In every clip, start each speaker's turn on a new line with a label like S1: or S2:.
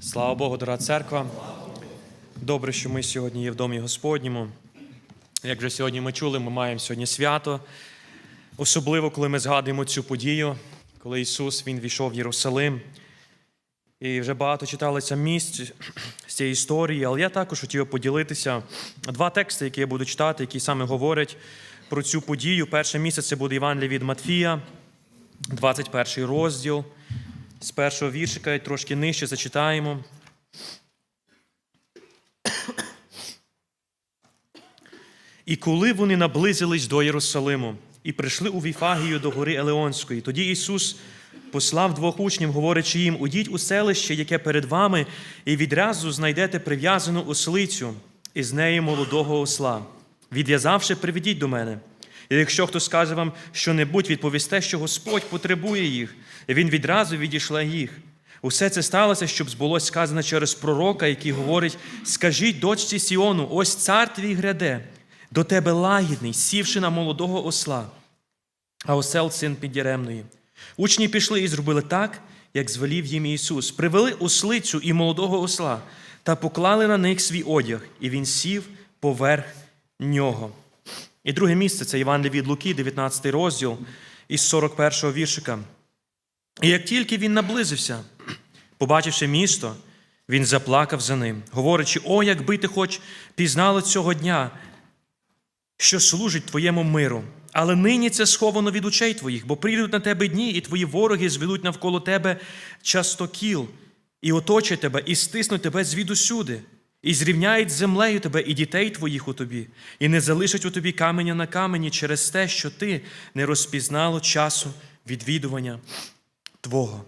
S1: Слава Богу, дорога церква. Добре, що ми сьогодні є в домі Господньому. Як вже сьогодні ми чули, ми маємо сьогодні свято. Особливо, коли ми згадуємо цю подію, коли Ісус Він війшов в Єрусалим. І вже багато читалося місць з цієї історії, але я також хотів поділитися два тексти, які я буду читати, які саме говорять про цю подію. Перше місце це буде Іван від Матфія, 21 розділ. З першого віршика і трошки нижче зачитаємо. І коли вони наблизились до Єрусалиму і прийшли у Віфагію до гори Елеонської, тоді Ісус послав двох учнів, говорячи їм: Удіть у селище, яке перед вами, і відразу знайдете прив'язану ослицю із неї молодого осла. Відв'язавши, приведіть до мене. І якщо хто скаже вам що-небудь, відповісте, що Господь потребує їх, і він відразу відійшле їх. Усе це сталося, щоб збулось сказане через пророка, який говорить: скажіть дочці Сіону, ось цар твій гряде, до тебе лагідний, сівши на молодого осла, а осел син підяремної. Учні пішли і зробили так, як звелів їм Ісус. Привели ослицю і молодого осла та поклали на них свій одяг, і він сів поверх нього. І друге місце це Іван від Луки, 19 розділ із 41 го віршика. І як тільки він наблизився, побачивши місто, він заплакав за ним, говорячи: О, якби ти хоч пізнала цього дня, що служить твоєму миру. Але нині це сховано від очей твоїх, бо прийдуть на тебе дні, і твої вороги зведуть навколо тебе частокіл, і оточать тебе, і стиснуть тебе звідусюди, і зрівняють землею тебе і дітей твоїх у тобі, і не залишать у тобі каменя на камені через те, що ти не розпізнало часу відвідування Твого.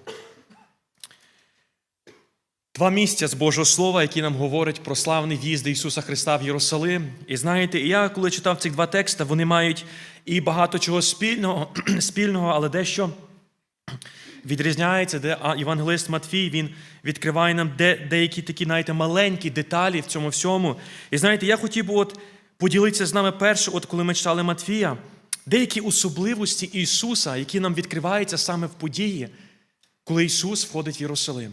S1: Два місця з Божого Слова, які нам говорять про славний в'їзд Ісуса Христа в Єрусалим. І знаєте, я, коли читав ці два тексти, вони мають і багато чого спільного, спільного але дещо відрізняється, де Євангелист Матфій він відкриває нам де, деякі такі, знаєте, маленькі деталі в цьому всьому. І знаєте, я хотів би от поділитися з нами перше, от коли ми читали Матфія, деякі особливості Ісуса, які нам відкриваються саме в події, коли Ісус входить в Єрусалим.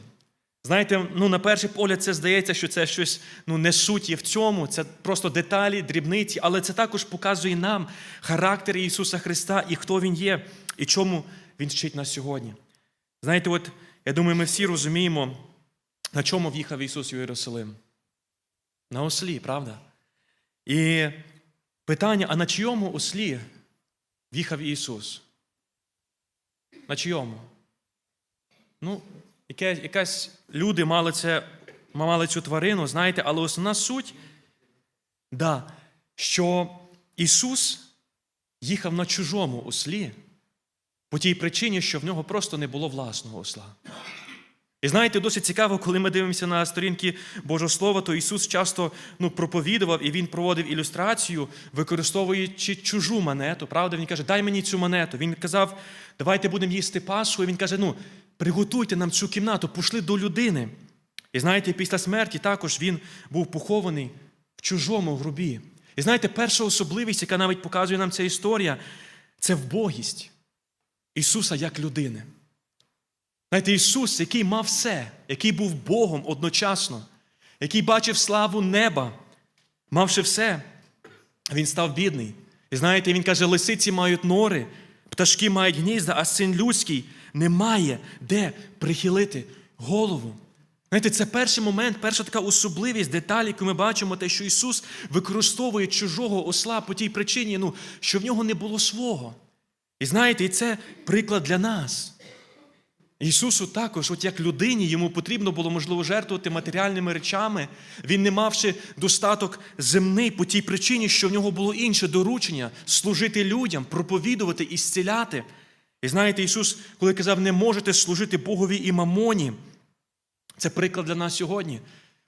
S1: Знаєте, ну на перший погляд, це здається, що це щось ну, не суть є в цьому, це просто деталі, дрібниці, але це також показує нам характер Ісуса Христа і хто Він є, і чому Він вчить нас сьогодні. Знаєте, от я думаю, ми всі розуміємо, на чому в'їхав Ісус в Єрусалим. На ослі, правда? І питання: а на чийому ослі в'їхав Ісус? На чийому? Ну, яке, якась люди мали це, мали цю тварину, знаєте, але основна суть, да, що Ісус їхав на чужому ослі по тій причині, що в нього просто не було власного осла. І знаєте, досить цікаво, коли ми дивимося на сторінки Божого Слова, то Ісус часто ну, проповідував і Він проводив ілюстрацію, використовуючи чужу монету. Правда, Він каже, дай мені цю монету. Він казав, давайте будемо їсти Пасху. І Він каже, ну, приготуйте нам цю кімнату, пошли до людини. І знаєте, після смерті також він був похований в чужому гробі. І знаєте, перша особливість, яка навіть показує нам ця історія, це вбогість Ісуса як людини. Знаєте, Ісус, який мав все, який був Богом одночасно, який бачив славу неба, мавши все, він став бідний. І знаєте, він каже, лисиці мають нори, пташки мають гнізда, а син людський не має де прихилити голову. Знаєте, це перший момент, перша така особливість, деталі, яку ми бачимо, те, що Ісус використовує чужого осла по тій причині, ну, що в нього не було свого. І знаєте, і це приклад для нас. Ісусу також, от як людині, йому потрібно було, можливо, жертвувати матеріальними речами, він не мавши достаток земний по тій причині, що в нього було інше доручення служити людям, проповідувати і зціляти. І знаєте, Ісус, коли казав, не можете служити Богові і мамоні, це приклад для нас сьогодні.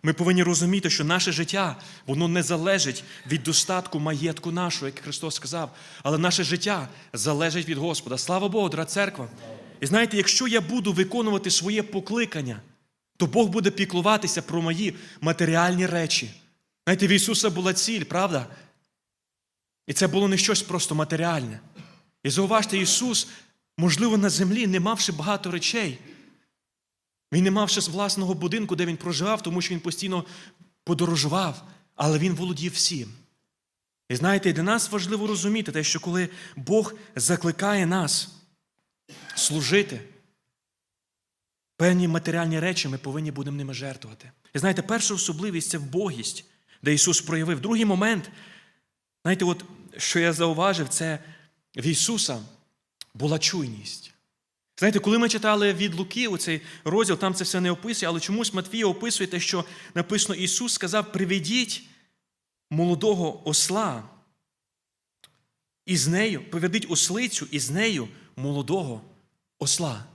S1: Ми повинні розуміти, що наше життя, воно не залежить від достатку маєтку нашого, як Христос сказав, але наше життя залежить від Господа. Слава Богу, дорога церква! І знаєте, якщо я буду виконувати своє покликання, то Бог буде піклуватися про мої матеріальні речі. Знаєте, в Ісуса була ціль, правда? І це було не щось просто матеріальне. І зауважте, Ісус, можливо, на землі, не мавши багато речей, Він не мав ще власного будинку, де він проживав, тому що він постійно подорожував, але він володів всім. І знаєте, для нас важливо розуміти те, що коли Бог закликає нас служити, певні матеріальні речі ми повинні будемо ними жертвувати. І знаєте, перша особливість це вбогість, де Ісус проявив. Другий момент, знаєте, от що я зауважив, це в Ісуса була чуйність. Знаєте, коли ми читали від Луки оцей розділ, там це все не описує, але чомусь Матвія описує те, що написано Ісус сказав: приведіть молодого осла, і з нею, поведіть ослицю, і з нею молодого осла.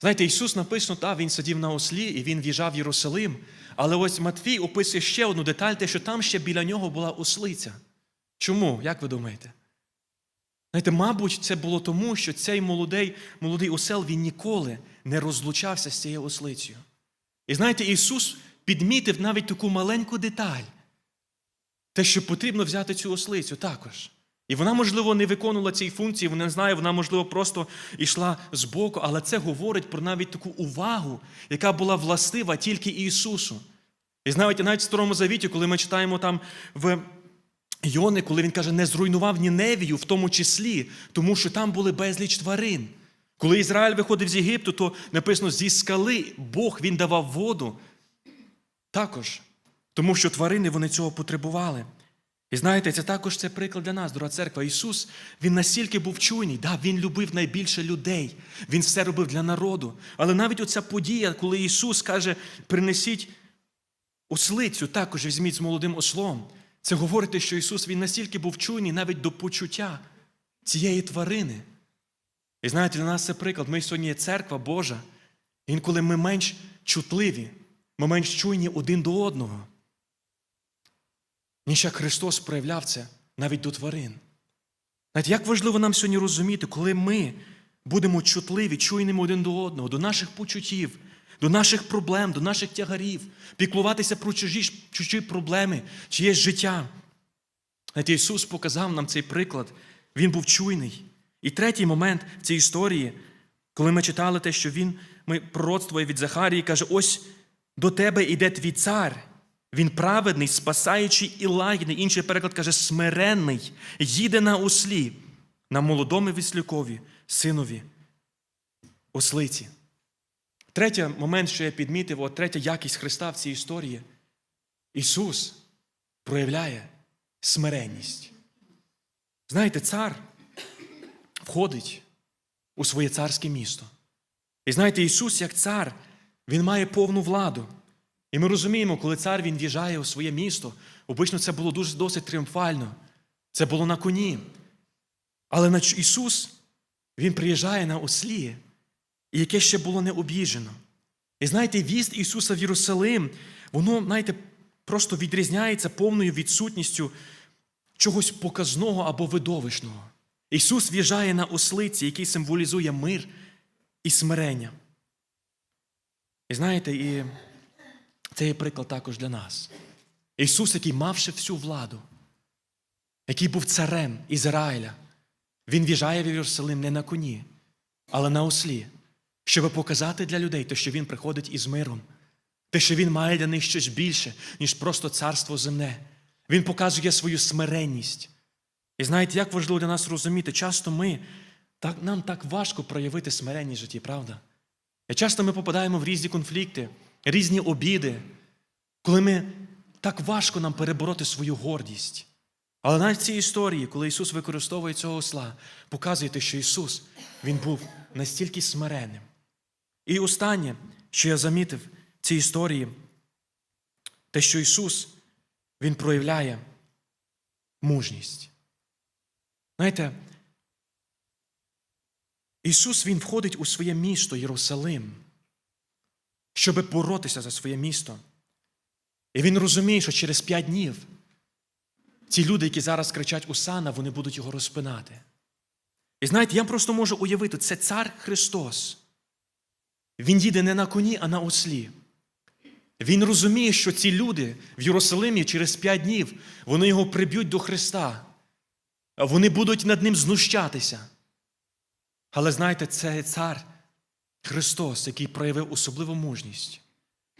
S1: Знаєте, Ісус написано, так, Він сидів на ослі і Він в'їжджав в Єрусалим. Але ось Матвій описує ще одну деталь, те, що там ще біля нього була ослиця. Чому? Як ви думаєте? Знаєте, мабуть, це було тому, що цей молодий, молодий осел він ніколи не розлучався з цією ослицею. І знаєте, Ісус підмітив навіть таку маленьку деталь, те, що потрібно взяти цю ослицю також. І вона, можливо, не виконувала цієї функції, вона не знає, вона, можливо, просто йшла збоку, але це говорить про навіть таку увагу, яка була властива тільки Ісусу. І знаєте, навіть в Старому Завіті, коли ми читаємо там в Йони, коли він каже, не зруйнував Ніневію, в тому числі, тому що там були безліч тварин. Коли Ізраїль виходив з Єгипту, то написано зі скали Бог він давав воду. Також, тому що тварини вони цього потребували. І знаєте, це також це приклад для нас, дорога церква. Ісус, Він настільки був чуйний, да, Він любив найбільше людей, Він все робив для народу. Але навіть оця подія, коли Ісус каже, принесіть ослицю, також візьміть з молодим ослом. Це говорить, що Ісус Він настільки був чуйний навіть до почуття цієї тварини. І знаєте, для нас це приклад. Ми сьогодні є церква Божа. Інколи ми менш чутливі, ми менш чуйні один до одного. Ніж як Христос проявляв це навіть до тварин. Знаєте, як важливо нам сьогодні розуміти, коли ми будемо чутливі, чуйними один до одного, до наших почуттів, до наших проблем, до наших тягарів, піклуватися про чужі, чужі проблеми, чиєсь життя. Знаєте, Ісус показав нам цей приклад, Він був чуйний. І третій момент в цій історії, коли ми читали те, що Він, ми пророцтвує від Захарії, каже: ось до тебе йде твій цар. Він праведний, спасаючий і лагідний. Інший переклад каже, смиренний, їде на ослі, на молодому віслюкові, синові, ослиці. Третій момент, що я підмітив, от третя якість Христа в цій історії. Ісус проявляє смиренність. Знаєте, цар входить у своє царське місто. І знаєте, Ісус, як цар, Він має повну владу. І ми розуміємо, коли цар він в'їжджає у своє місто, обично це було дуже досить тріумфально. Це було на коні. Але Ісус, Він приїжджає на ослі, і яке ще було не об'їжджено. І знаєте, віст Ісуса в Єрусалим, воно, знаєте, просто відрізняється повною відсутністю чогось показного або видовищного. Ісус в'їжджає на ослиці, який символізує мир і смирення. І знаєте, і це є приклад також для нас. Ісус, який мавши всю владу, який був царем Ізраїля, Він в'їжджає в Єрусалим не на коні, але на ослі, щоб показати для людей те, що Він приходить із миром, те, що Він має для них щось більше, ніж просто царство земне. Він показує свою смиренність. І знаєте, як важливо для нас розуміти, часто ми, так, нам так важко проявити смиренність в житті, правда? І часто ми попадаємо в різні конфлікти, різні обіди, коли ми так важко нам перебороти свою гордість. Але навіть в цій історії, коли Ісус використовує цього осла, показує, що Ісус Він був настільки смиренним. І останнє, що я замітив в цій історії, те, що Ісус Він проявляє мужність. Знаєте, Ісус Він входить у своє місто Єрусалим, щоб боротися за своє місто. І Він розуміє, що через п'ять днів ці люди, які зараз кричать Усана, вони будуть його розпинати. І знаєте, я просто можу уявити, це цар Христос. Він їде не на коні, а на ослі. Він розуміє, що ці люди в Єрусалимі через п'ять днів вони його приб'ють до Христа. Вони будуть над ним знущатися. Але знаєте, цей цар, Христос, який проявив особливу мужність,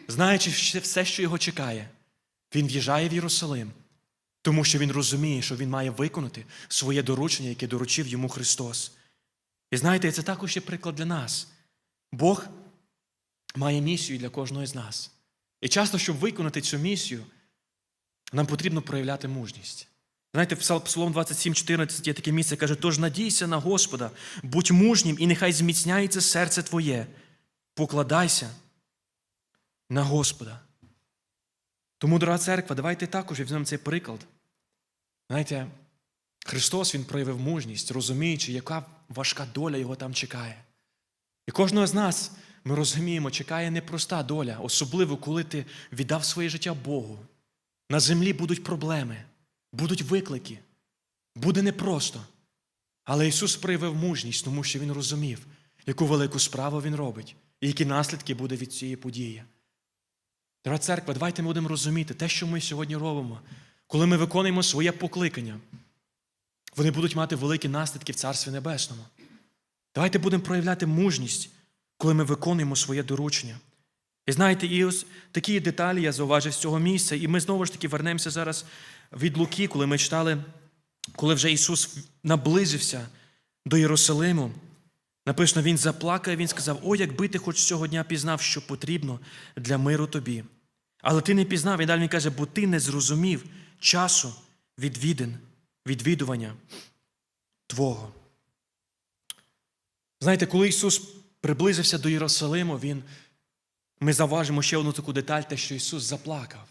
S1: знаючи все, що його чекає, він в'їжджає в Єрусалим, тому що він розуміє, що він має виконати своє доручення, яке доручив йому Христос. І знаєте, це також є приклад для нас. Бог має місію для кожного з нас. І часто, щоб виконати цю місію, нам потрібно проявляти мужність. Знаєте, Псалом 27, 14 є таке місце, каже, тож надійся на Господа, будь мужнім, і нехай зміцняється серце твоє. Покладайся на Господа. Тому, дорога церква, давайте також візьмемо цей приклад. Знаєте, Христос Він проявив мужність, розуміючи, яка важка доля його там чекає. І кожного з нас ми розуміємо, чекає непроста доля, особливо коли ти віддав своє життя Богу. На землі будуть проблеми, будуть виклики, буде непросто. Але Ісус проявив мужність, тому що Він розумів, яку велику справу Він робить, і які наслідки буде від цієї події. Дорога церква, давайте ми будемо розуміти те, що ми сьогодні робимо, коли ми виконуємо своє покликання. Вони будуть мати великі наслідки в Царстві Небесному. Давайте будемо проявляти мужність, коли ми виконуємо своє доручення. І знаєте, і ось такі деталі я зауважив з цього місця, і ми знову ж таки вернемося зараз від Луки, коли ми читали, коли вже Ісус наблизився до Єрусалиму. Написано, Він заплакав, Він сказав: О, якби ти хоч цього дня пізнав, що потрібно для миру тобі. Але ти не пізнав, і далі він каже, бо ти не зрозумів часу відвідин, відвідування Твого. Знаєте, коли Ісус приблизився до Єрусалиму, Він, ми заважимо ще одну таку деталь, те, що Ісус заплакав.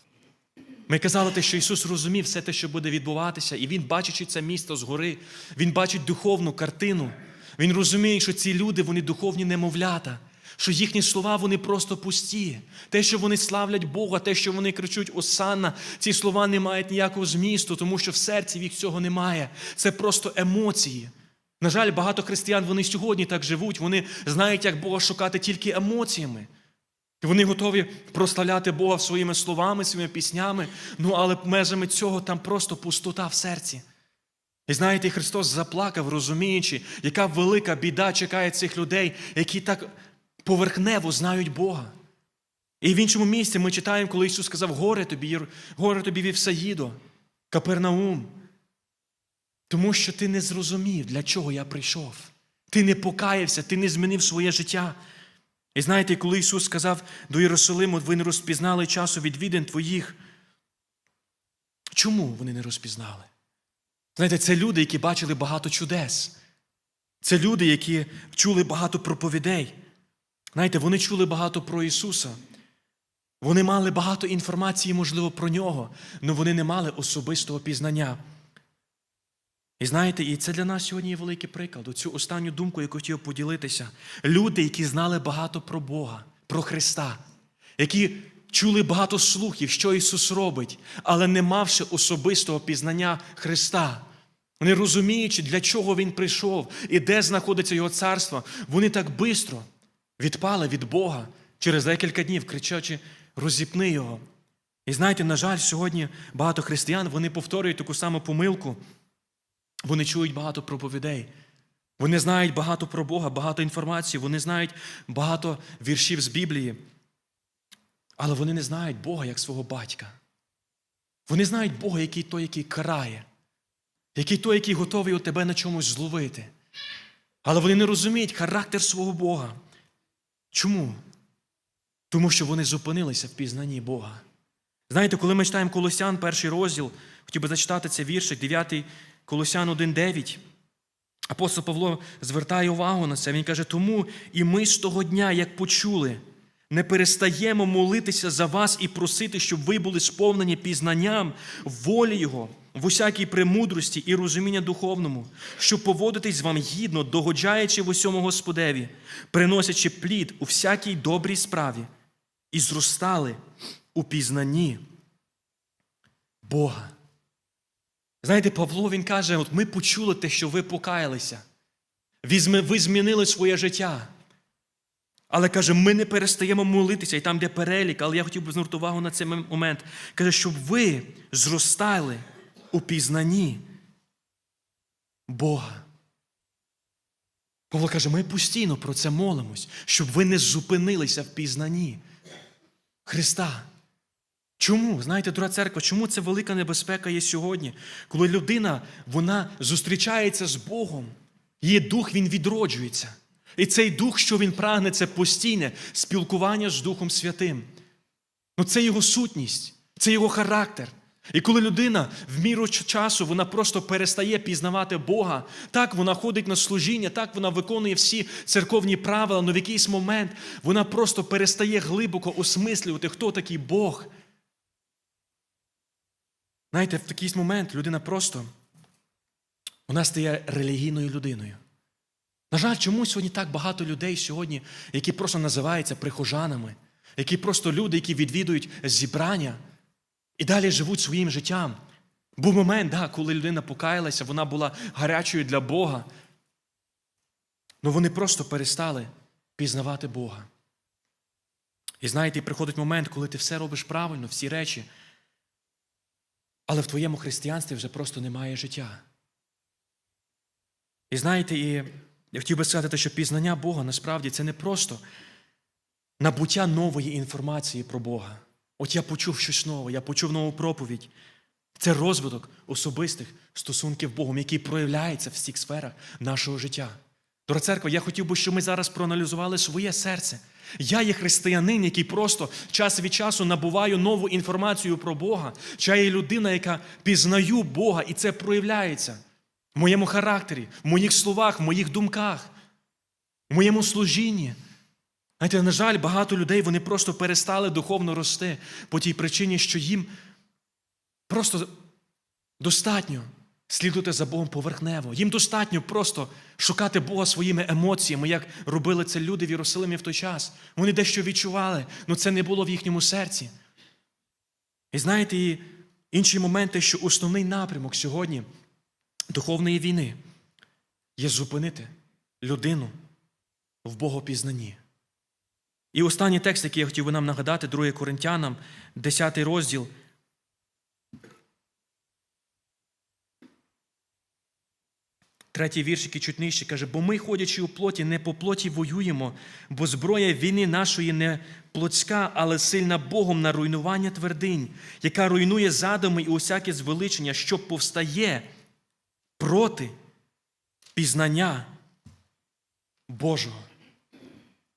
S1: Ми казали те, що Ісус розумів все те, що буде відбуватися, і Він, бачачи це місто згори, Він бачить духовну картину. Він розуміє, що ці люди, вони духовні немовлята, що їхні слова вони просто пусті. Те, що вони славлять Бога, те, що вони кричуть Осанна, ці слова не мають ніякого змісту, тому що в серці їх цього немає. Це просто емоції. На жаль, багато християн вони сьогодні так живуть, вони знають, як Бога шукати тільки емоціями. Вони готові прославляти Бога своїми словами, своїми піснями, ну але межами цього там просто пустота в серці. І знаєте, Христос заплакав, розуміючи, яка велика біда чекає цих людей, які так поверхнево знають Бога. І в іншому місці ми читаємо, коли Ісус сказав: горе тобі, горе тобі Вівсаїдо, Капернаум. Тому що ти не зрозумів, для чого я прийшов. Ти не покаявся, ти не змінив своє життя. І знаєте, коли Ісус сказав до Єрусалиму, ви не розпізнали часу відвідин твоїх. Чому вони не розпізнали? Знаєте, це люди, які бачили багато чудес. Це люди, які чули багато проповідей. Знаєте, вони чули багато про Ісуса. Вони мали багато інформації, можливо, про нього, але вони не мали особистого пізнання. І знаєте, і це для нас сьогодні є великий приклад. Оцю останню думку, яку хотів поділитися. Люди, які знали багато про Бога, про Христа, які чули багато слухів, що Ісус робить, але не мавши особистого пізнання Христа. Не розуміючи, для чого Він прийшов і де знаходиться Його царство, вони так бистро відпали від Бога через декілька днів, кричачи, розіпни Його. І знаєте, на жаль, сьогодні багато християн вони повторюють таку саму помилку. Вони чують багато проповідей. Вони знають багато про Бога, багато інформації, вони знають багато віршів з Біблії. Але вони не знають Бога як свого батька. Вони знають Бога, який той, який карає, який той, який готовий у тебе на чомусь зловити. Але вони не розуміють характер свого Бога. Чому? Тому що вони зупинилися в пізнанні Бога. Знаєте, коли ми читаємо Колосян, перший розділ, хотів би зачитати цей віршик, 9 Колосян 1,9. Апостол Павло звертає увагу на це. Він каже, тому і ми з того дня, як почули, не перестаємо молитися за вас і просити, щоб ви були сповнені пізнанням волі Його в усякій премудрості і розуміння духовному, щоб поводитись вам гідно, догоджаючи в усьому Господеві, приносячи плід у всякій добрій справі, і зростали у пізнанні Бога. Знаєте, Павло він каже: от ми почули те, що ви покаялися. Ви змінили своє життя. Але каже, ми не перестаємо молитися, і там де перелік, але я хотів би звернути увагу на цей момент. Каже, щоб ви зростали у пізнанні Бога. Павло каже, ми постійно про це молимось, щоб ви не зупинилися в пізнанні Христа. Чому? Знаєте, дорога церква, чому це велика небезпека є сьогодні? Коли людина вона зустрічається з Богом, її дух він відроджується. І цей дух, що він прагне, це постійне спілкування з Духом Святим. Ну, це його сутність, це його характер. І коли людина в міру часу вона просто перестає пізнавати Бога, так вона ходить на служіння, так вона виконує всі церковні правила, але в якийсь момент вона просто перестає глибоко осмислювати, хто такий Бог. Знаєте, в такий момент людина просто вона стає релігійною людиною. На жаль, чому сьогодні так багато людей сьогодні, які просто називаються прихожанами, які просто люди, які відвідують зібрання і далі живуть своїм життям. Був момент, да, коли людина покаялася, вона була гарячою для Бога. але вони просто перестали пізнавати Бога. І знаєте, приходить момент, коли ти все робиш правильно, всі речі, але в твоєму християнстві вже просто немає життя. І знаєте, і я хотів би сказати, що пізнання Бога насправді це не просто набуття нової інформації про Бога. От я почув щось нове, я почув нову проповідь. Це розвиток особистих стосунків Богом, який проявляється в всіх сферах нашого життя. Дорога церква, я хотів би, щоб ми зараз проаналізували своє серце. Я є християнин, який просто час від часу набуваю нову інформацію про Бога. Чи я є людина, яка пізнаю Бога, і це проявляється в моєму характері, в моїх словах, в моїх думках, в моєму служінні. Знаєте, на жаль, багато людей вони просто перестали духовно рости по тій причині, що їм просто достатньо слідувати за Богом поверхнево. Їм достатньо просто шукати Бога своїми емоціями, як робили це люди в Єрусалимі в той час. Вони дещо відчували, але це не було в їхньому серці. І знаєте, і інші моменти, що основний напрямок сьогодні духовної війни є зупинити людину в Богопізнанні. І останній текст, який я хотів би нам нагадати, 2 Коринтянам, 10 розділ. Третій вірш, який чуть нижче, каже, бо ми, ходячи у плоті, не по плоті воюємо, бо зброя війни нашої не плотська, але сильна Богом на руйнування твердинь, яка руйнує задуми і усяке звеличення, що повстає проти пізнання Божого.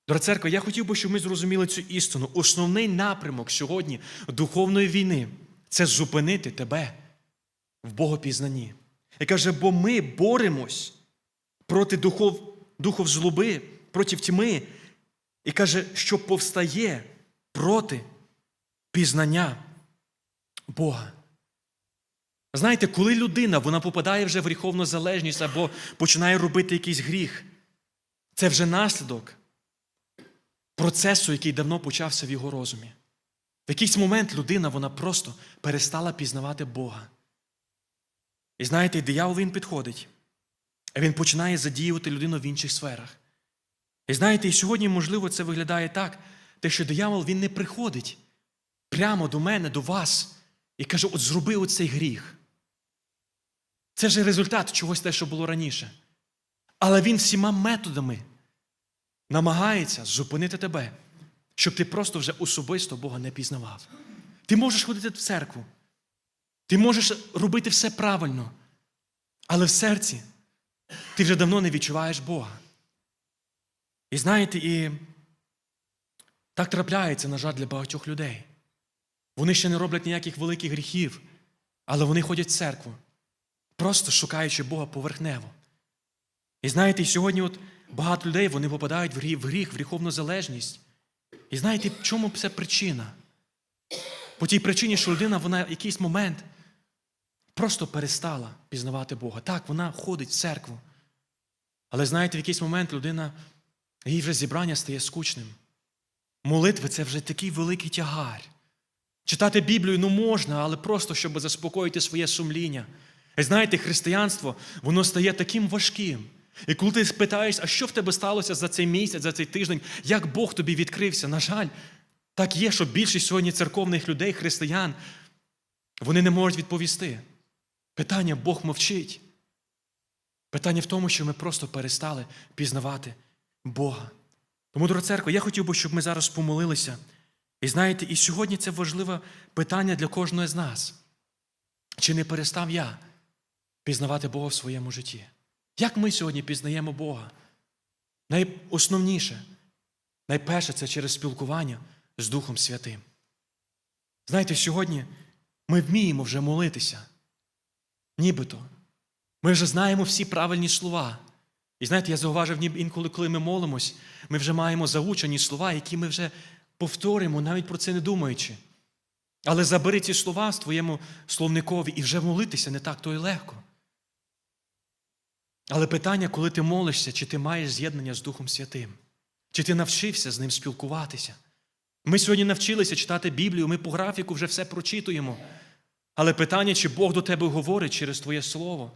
S1: Дорога церква, я хотів би, щоб ми зрозуміли цю істину. Основний напрямок сьогодні духовної війни це зупинити тебе в Богопізнанні. І каже, бо ми боремось проти духов, духов злоби, проти тьми. І каже, що повстає проти пізнання Бога. Знаєте, коли людина вона попадає вже в гріховну залежність або починає робити якийсь гріх, це вже наслідок процесу, який давно почався в його розумі. В якийсь момент людина вона просто перестала пізнавати Бога. І знаєте, диявол він підходить, він починає задіювати людину в інших сферах. І знаєте, і сьогодні, можливо, це виглядає так, те, що диявол він не приходить прямо до мене, до вас, і каже: от зроби оцей гріх. Це ж результат чогось те, що було раніше. Але він всіма методами намагається зупинити тебе, щоб ти просто вже особисто Бога не пізнавав. Ти можеш ходити в церкву, ти можеш робити все правильно, але в серці ти вже давно не відчуваєш Бога. І знаєте, і так трапляється, на жаль, для багатьох людей. Вони ще не роблять ніяких великих гріхів, але вони ходять в церкву, просто шукаючи Бога поверхнево. І знаєте, і сьогодні от багато людей вони попадають в гріх, в гріх, в гріховну залежність. І знаєте, в чому це причина? По тій причині, що людина вона в якийсь момент просто перестала пізнавати Бога. Так, вона ходить в церкву. Але знаєте, в якийсь момент людина, їй вже зібрання стає скучним. Молитви це вже такий великий тягар. Читати Біблію ну можна, але просто щоб заспокоїти своє сумління. І знаєте, християнство, воно стає таким важким. І коли ти спитаєш, а що в тебе сталося за цей місяць, за цей тиждень, як Бог тобі відкрився? На жаль, так є, що більшість сьогодні церковних людей, християн, вони не можуть відповісти. Питання Бог мовчить. Питання в тому, що ми просто перестали пізнавати Бога. Тому, дорога церква, я хотів би, щоб ми зараз помолилися. І знаєте, і сьогодні це важливе питання для кожного з нас. Чи не перестав я пізнавати Бога в своєму житті? Як ми сьогодні пізнаємо Бога? Найосновніше, найперше це через спілкування з Духом Святим. Знаєте, сьогодні ми вміємо вже молитися. Нібито. Ми вже знаємо всі правильні слова. І знаєте, я зауважив, інколи, коли ми молимось, ми вже маємо заучені слова, які ми вже повторимо, навіть про це не думаючи. Але забери ці слова в твоєму словникові і вже молитися не так то й легко. Але питання, коли ти молишся, чи ти маєш з'єднання з Духом Святим, чи ти навчився з ним спілкуватися. Ми сьогодні навчилися читати Біблію, ми по графіку вже все прочитуємо. Але питання, чи Бог до тебе говорить через Твоє Слово.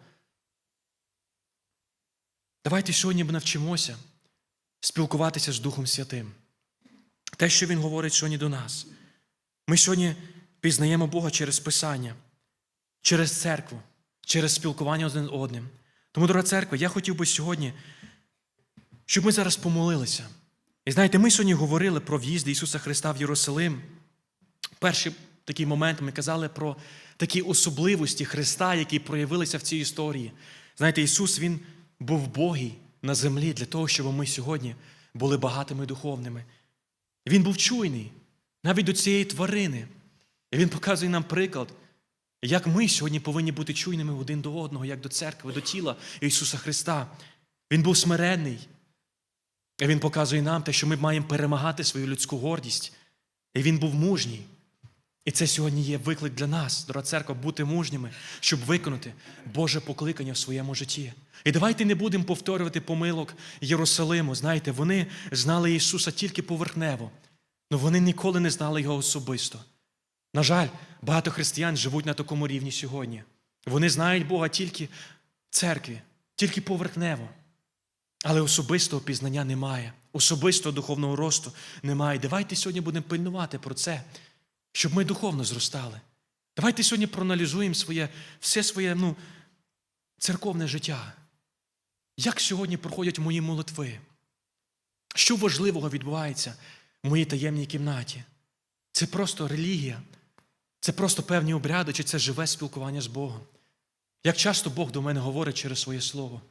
S1: Давайте сьогодні навчимося спілкуватися з Духом Святим. Те, що Він говорить сьогодні до нас. Ми сьогодні пізнаємо Бога через Писання, через церкву, через спілкування один одним. Тому, дорога церква, я хотів би сьогодні, щоб ми зараз помолилися. І знаєте, ми сьогодні говорили про в'їзд Ісуса Христа в Єрусалим. Перший такий момент ми казали про такі особливості Христа, які проявилися в цій історії. Знаєте, Ісус Він був Богий на землі для того, щоб ми сьогодні були багатими духовними. Він був чуйний навіть до цієї тварини. І Він показує нам приклад, як ми сьогодні повинні бути чуйними один до одного, як до церкви, до тіла Ісуса Христа. Він був смиренний. І Він показує нам те, що ми маємо перемагати свою людську гордість. І він був мужній. І це сьогодні є виклик для нас, дорога церква, бути мужніми, щоб виконати Боже покликання в своєму житті. І давайте не будемо повторювати помилок Єрусалиму. Знаєте, вони знали Ісуса тільки поверхнево, але вони ніколи не знали Його особисто. На жаль, багато християн живуть на такому рівні сьогодні. Вони знають Бога тільки в церкві, тільки поверхнево. Але особистого пізнання немає, особистого духовного росту немає. Давайте сьогодні будемо пильнувати про це, щоб ми духовно зростали. Давайте сьогодні проаналізуємо своє, все своє ну, церковне життя. Як сьогодні проходять мої молитви? Що важливого відбувається в моїй таємній кімнаті? Це просто релігія, це просто певні обряди, чи це живе спілкування з Богом. Як часто Бог до мене говорить через своє Слово?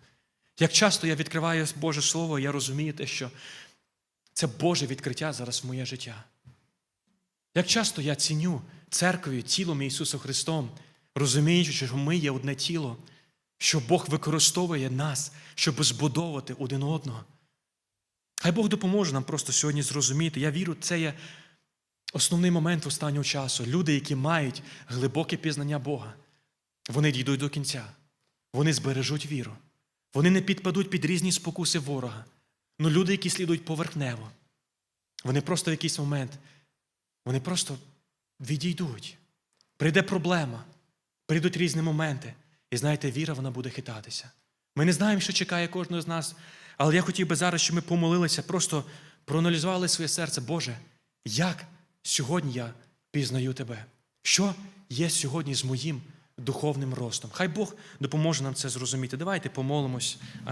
S1: Як часто я відкриваю Боже Слово, я розумію те, що це Боже відкриття зараз в моє життя. Як часто я ціню церквою, тілом Ісуса Христом, розуміючи, що ми є одне тіло, що Бог використовує нас, щоб збудовувати один одного. Хай Бог допоможе нам просто сьогодні зрозуміти. Я вірю, це є основний момент останнього часу. Люди, які мають глибоке пізнання Бога, вони дійдуть до кінця, вони збережуть віру. Вони не підпадуть під різні спокуси ворога. Ну люди, які слідують поверхнево, вони просто в якийсь момент, вони просто відійдуть. Прийде проблема, прийдуть різні моменти. І знаєте, віра вона буде хитатися. Ми не знаємо, що чекає кожного з нас, але я хотів би зараз, щоб ми помолилися, просто проаналізували своє серце. Боже, як сьогодні я пізнаю Тебе? Що є сьогодні з моїм духовним ростом? Хай Бог допоможе нам це зрозуміти. Давайте помолимось.